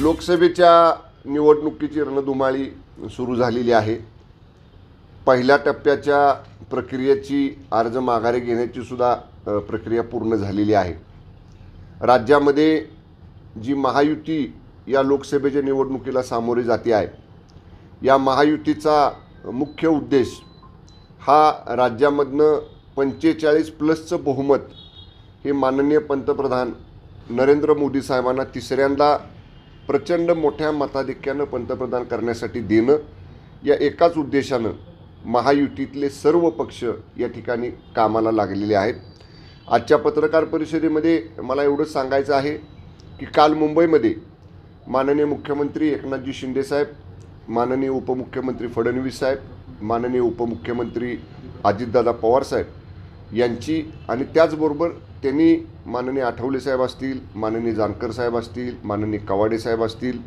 लोकसभेच्या निवडणुकीची रणधुमाळी सुरू झालेली आहे. पहिल्या टप्प्याच्या प्रक्रियेची अर्ज माघारी घेण्याची सुद्धा प्रक्रिया पूर्ण झालेली आहे. राज्यामध्ये जी महायुती या लोकसभेच्या निवडणुकीला सामोरे जाते आहे या महायुतीचा मुख्य उद्देश हा राज्यामधनं पंचेचाळीस प्लसचं बहुमत हे माननीय पंतप्रधान नरेंद्र मोदी साहेबांना तिसऱ्यांदा प्रचंड मोठ्या मताधिक्यानं पंतप्रधान करण्यासाठी देणं या एकाच उद्देशानं महायुतीतले सर्व पक्ष या ठिकाणी कामाला लागलेले आहेत. आजच्या पत्रकार परिषदेमध्ये मला एवढंच सांगायचं आहे की काल मुंबईमध्ये माननीय मुख्यमंत्री एकनाथजी शिंदेसाहेब माननीय उपमुख्यमंत्री फडणवीस साहेब माननीय उपमुख्यमंत्री अजितदादा पवारसाहेब यांची आणि त्याचबरोबर त्यांनी माननीय आठवले साहेब असतील माननीय जानकर साहेब असतील माननीय कवाडे साहेब असतील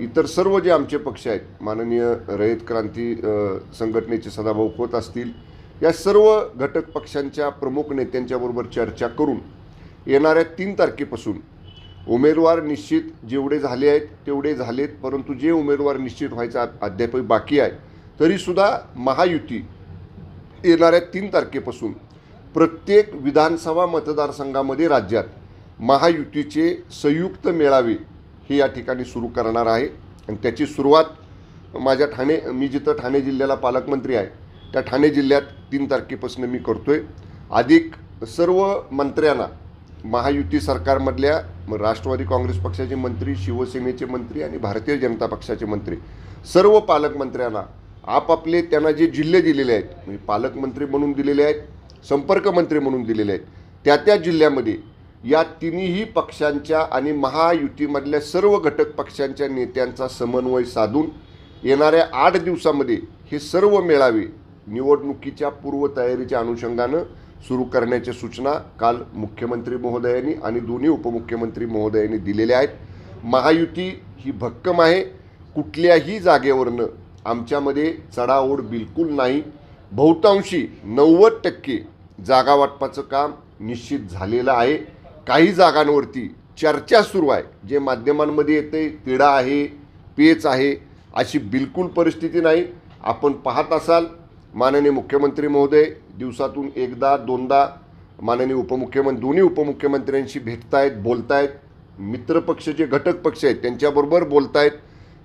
इतर सर्व जे आमचे पक्ष आहेत माननीय रयत क्रांती संघटनेचे सदाभाऊ खोत असतील या सर्व घटक पक्षांच्या प्रमुख नेत्यांच्याबरोबर चर्चा करून येणाऱ्या तीन तारखेपासून उमेदवार निश्चित जेवढे झाले आहेत तेवढे झालेत परंतु जे उमेदवार निश्चित व्हायचा अद्यापही बाकी आहे तरीसुद्धा महायुती येणाऱ्या तीन तारखेपासून प्रत्येक विधानसभा मतदारसंघामध्ये राज्यात महायुतीचे संयुक्त मेळावे हे या ठिकाणी सुरू करणार आहे. आणि त्याची सुरुवात माझ्या ठाणे मी जिथं ठाणे जिल्ह्याला पालकमंत्री आहे त्या ठाणे जिल्ह्यात तीन तारखेपासून मी करतो आहे अधिक सर्व मंत्र्यांना महायुती सरकारमधल्या राष्ट्रवादी काँग्रेस पक्षाचे मंत्री शिवसेनेचे मंत्री आणि भारतीय जनता पक्षाचे मंत्री सर्व पालकमंत्र्यांना आपापले त्यांना जे जिल्हे दिलेले आहेत म्हणजे पालकमंत्री म्हणून दिलेले आहेत संपर्कमंत्री म्हणून दिलेले आहेत त्या त्या जिल्ह्यामध्ये या तिन्ही पक्षांच्या आणि महायुतीमधल्या सर्व घटक पक्षांच्या नेत्यांचा समन्वय साधून येणाऱ्या आठ दिवसामध्ये हे सर्व मेळावे निवडणुकीच्या पूर्वतयारीच्या अनुषंगानं सुरू करण्याच्या सूचना काल मुख्यमंत्री महोदयांनी आणि दोन्ही उपमुख्यमंत्री महोदयांनी दिलेल्या आहेत. महायुती ही भक्कम आहे. कुठल्याही जागेवरनं आमच्यामध्ये चढाओढ बिलकुल नाही. बहुतांशी नव्वद टक्के जागा वाटपाचं काम निश्चित झालेलं आहे. काही जागांवरती चर्चा सुरू आहे. जे माध्यमांमध्ये येते तिढा आहे पेच आहे अशी बिलकुल परिस्थिती नाही. आपण पाहत असाल माननीय मुख्यमंत्री महोदय दिवसातून एकदा दोनदा माननीय उपमुख्यमंत्री दोन्ही उपमुख्यमंत्र्यांशी भेटतायत बोलतायत. मित्रपक्ष जे घटक पक्ष आहेत त्यांच्याबरोबर बोलतायत.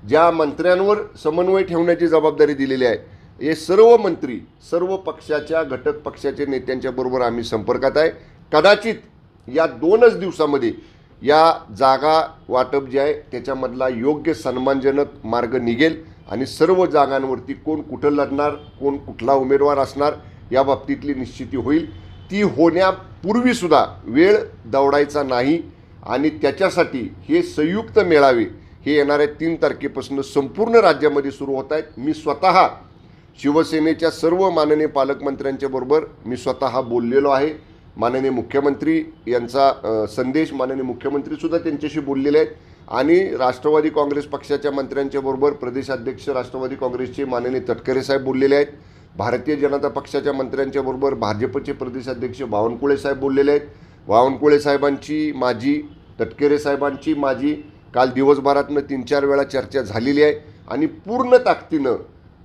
ज्या मंत्र्यांवर समन्वय ठेवण्याची जबाबदारी दिलेली आहे हे सर्व मंत्री सर्व पक्षाच्या घटक पक्षाच्या नेत्यांच्या बरोबर आम्ही संपर्कात आहे. कदाचित या दोनच दिवसामध्ये या जागा वाटप जे आहे त्याच्यामधला योग्य सन्मानजनक मार्ग निघेल. आणि सर्व जागांवरती कोण कुठं लढणार कोण कुठला उमेदवार असणार या बाबतीतली निश्चिती होईल. ती होण्यापूर्वीसुद्धा वेळ दवडायचा नाही आणि त्याच्यासाठी हे संयुक्त मेळावे हे येणाऱ्या तीन तारखेपासून संपूर्ण राज्यामध्ये सुरू होत आहेत. मी स्वतः शिवसेनेच्या सर्व माननीय पालकमंत्र्यांच्या बरोबर मी स्वतः बोललेलो आहे. माननीय मुख्यमंत्री यांचा संदेश माननीय मुख्यमंत्रीसुद्धा त्यांच्याशी बोललेले आहेत. आणि राष्ट्रवादी काँग्रेस पक्षाच्या मंत्र्यांच्या बरोबर प्रदेशाध्यक्ष राष्ट्रवादी काँग्रेसचे माननीय तटकरे साहेब बोललेले आहेत. भारतीय जनता पक्षाच्या मंत्र्यांच्या बरोबर भाजपचे प्रदेशाध्यक्ष बावनकुळे साहेब बोललेले आहेत. बावनकुळे साहेबांची माझी तटकरे साहेबांची माझी काल दिवसभरातनं तीन चार वेळा चर्चा झालेली आहे. आणि पूर्ण ताकदीनं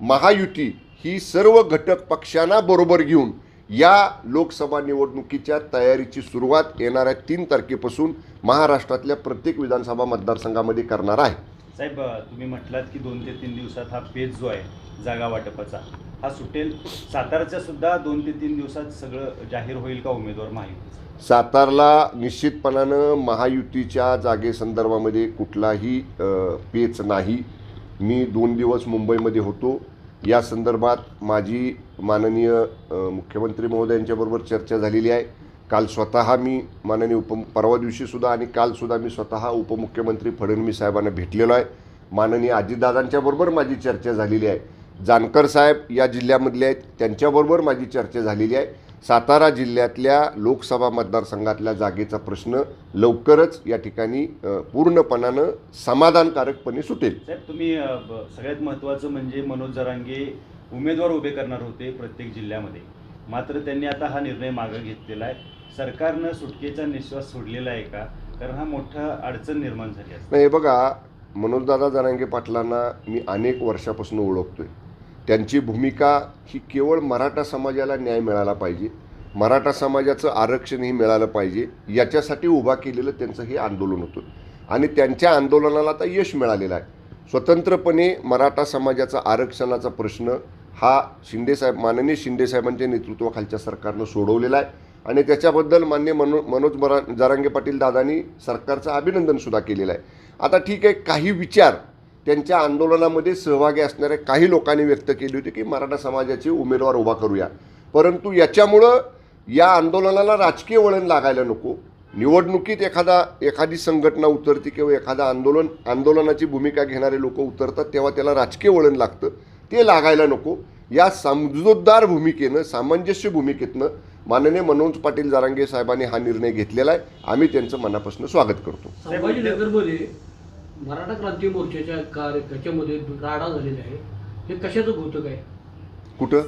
महायुती ही सर्व घटक पक्षांना बरोबर घेऊन या लोकसभा निवडणुकीच्या तयारीची सुरुवात येणाऱ्या तीन तारखेपासून महाराष्ट्रातल्या प्रत्येक विधानसभा मतदारसंघामध्ये करणार आहे. साहेब तुम्ही म्हटलात की दोन ते तीन दिवसात हा पेज जो आहे जागा वाटपाचा हा सुटेल. सातारच्या सुद्धा दोन ते तीन दिवसात सगळं जाहीर होईल का उमेदवार माहिती? सातारला निश्चितपणानं महायुतीच्या जागेसंदर्भामध्ये कुठलाही पेच नाही. मी दोन दिवस मुंबईमध्ये होतो. या संदर्भात माझी माननीय मुख्यमंत्री महोदयांच्याबरोबर चर्चा झालेली आहे. काल स्वतः मी माननीय उप परवा दिवशीसुद्धा आणि कालसुद्धा मी स्वतः उपमुख्यमंत्री फडणवीस साहेबांना भेटलेलो आहे. माननीय अजितदादांच्याबरोबर माझी चर्चा झालेली आहे. जानकर साहेब या जिल्ह्यामधले आहेत त्यांच्याबरोबर माझी चर्चा झालेली आहे. सातारा जिल्ह्यातल्या लोकसभा मतदारसंघातल्या जागेचा प्रश्न लवकरच या ठिकाणी पूर्णपणानं समाधानकारकपणे सुटेल. साहेब तुम्ही ब- सगळ्यात महत्त्वाचं म्हणजे मनोज जरांगे उमेदवार उभे करणार होते प्रत्येक जिल्ह्यामध्ये. मात्र त्यांनी आता हा निर्णय मागं घेतलेला आहे. सरकारनं सुटकेचा निश्वास सोडलेला आहे का? कारण हा मोठा अडचण निर्माण झाली असते नाही हे बघा मनोजदादा जरांगे पाटलांना मी अनेक वर्षापासून ओळखतोय. त्यांची भूमिका ही केवळ मराठा समाजाला न्याय मिळाला पाहिजे मराठा समाजाचं आरक्षणही मिळालं पाहिजे याच्यासाठी उभा केलेलं त्यांचं हे आंदोलन होतं. आणि त्यांच्या आंदोलनाला आता यश मिळालेलं आहे. स्वतंत्रपणे मराठा समाजाचा आरक्षणाचा प्रश्न हा शिंदेसाहेब माननीय शिंदेसाहेबांच्या नेतृत्वाखालच्या सरकारनं सोडवलेला आहे. आणि त्याच्याबद्दल मान्य मनो मनोज मरा जारांगे पाटील दादांनी सरकारचं अभिनंदनसुद्धा केलेलं आहे. आता ठीक आहे काही विचार त्यांच्या आंदोलनामध्ये सहभागी असणाऱ्या काही लोकांनी व्यक्त केली होती की मराठा समाजाचे उमेदवार उभा करूया. परंतु याच्यामुळं या आंदोलनाला राजकीय वळण लागायला नको. निवडणुकीत एखादा एखादी संघटना उतरते किंवा एखादा आंदोलन आंदोलनाची भूमिका घेणारे लोक उतरतात तेव्हा त्याला राजकीय वळण लागतं. ते लागायला नको. या समजूतदार भूमिकेनं सामंजस्य भूमिकेतनं माननीय मनोज पाटील जारांगे साहेबांनी हा निर्णय घेतलेला आहे. आम्ही त्यांचं मनापासून स्वागत करतो. मराठा क्रांती मोर्चाच्या कार्य त्याच्यामध्ये राडा झालेला आहे. हे कशाचं घोतक आहे? कुठं?